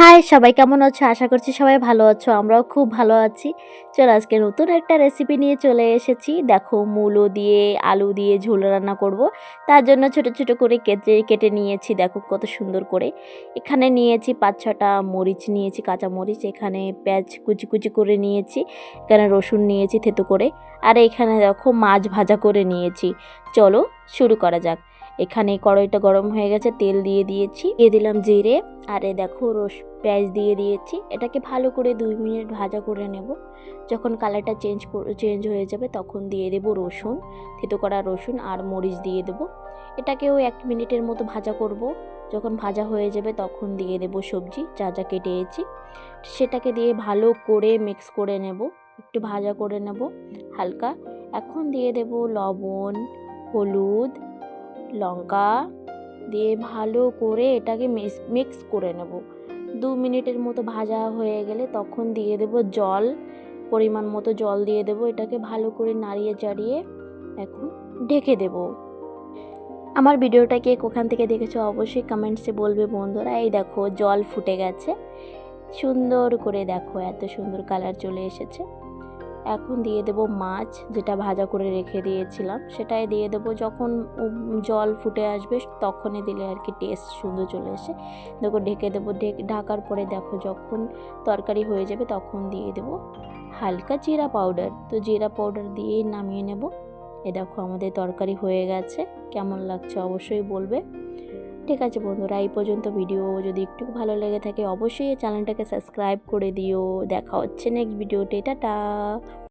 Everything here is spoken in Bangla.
হাই, সবাই কেমন আছো? আশা করছি সবাই ভালো আছো, আমরাও খুব ভালো আছি। চলো আজকে নতুন একটা রেসিপি নিয়ে চলে এসেছি। দেখো, মূলো দিয়ে আলু দিয়ে ঝোল রান্না করব। তার জন্য ছোট ছোট করে কেটে কেটে নিয়েছি, দেখো কত সুন্দর করে। এখানে নিয়েছি পাঁচ ছটা মরিচ নিয়েছি, কাঁচা মরিচ। এখানে পেঁয়াজ কুচি কুচি করে নিয়েছি, এখানে রসুন নিয়েছি থেতো করে। আর এখানে দেখো মাছ ভাজা করে নিয়েছি। চলো, শুরু করা যাক। এখানে কড়াইটা গরম হয়ে গেছে, তেল দিয়ে দিয়েছি। দিয়ে দিলাম জিরে, আর এ দেখো রস, পেঁয়াজ দিয়ে দিয়েছি। এটাকে ভালো করে দুই মিনিট ভাজা করে নেব। যখন কালারটা চেঞ্জ চেঞ্জ হয়ে যাবে তখন দিয়ে দেব রসুন, থেতো করা রসুন আর মরিচ দিয়ে দেব। এটাকেও এক মিনিটের মতো ভাজা করব। যখন ভাজা হয়ে যাবে তখন দিয়ে দেব সবজি, যা যা কেটেছি সেটাকে দিয়ে ভালো করে মিক্স করে নেব। একটু ভাজা করে নেব হালকা। এখন দিয়ে দেব লবণ, হলুদ লঙ্কা দিয়ে ভালো করে এটাকে মিক্স করে নেব। দু মিনিটের মতো ভাজা হয়ে গেলে তখন দিয়ে দেব জল, পরিমাণ মতো জল দিয়ে দেব। এটাকে ভালো করে নাড়িয়ে চাড়িয়ে এখন ঢেকে দেব। আমার ভিডিওটাকে কোখান থেকে দেখেছ অবশ্যই কমেন্টসে বলবে বন্ধুরা। এই দেখো জল ফুটে গেছে। সুন্দর করে দেখো, এত সুন্দর কালার চলে এসেছে। এখন দিয়ে দেব মাছ যেটা ভাজা করে রেখে দিয়েছিলাম। সেটাই দিয়ে দেব যখন জল ফুটে আসবে তখনই দিলে আর কি টেস্ট সুন্দর চলে আসে। দেখো ঢেকে দেবো ঢাকার পরে দেখো যখন তরকারি হয়ে যাবে তখন দিয়ে দেব হালকা জিরা পাউডার। তো জিরা পাউডার দিয়েই নামিয়ে নেব। এ দেখো আমাদের তরকারি হয়ে গেছে। কেমন লাগছে অবশ্যই বলবে। ঠিক আছে বন্ধুরা, এই পর্যন্ত ভিডিও যদি একটু ভালো লেগে থাকে, অবশ্যই চ্যানেলটাকে সাবস্ক্রাইব করে দিও। দেখা হচ্ছে নেক্সট ভিডিওতে টাটা।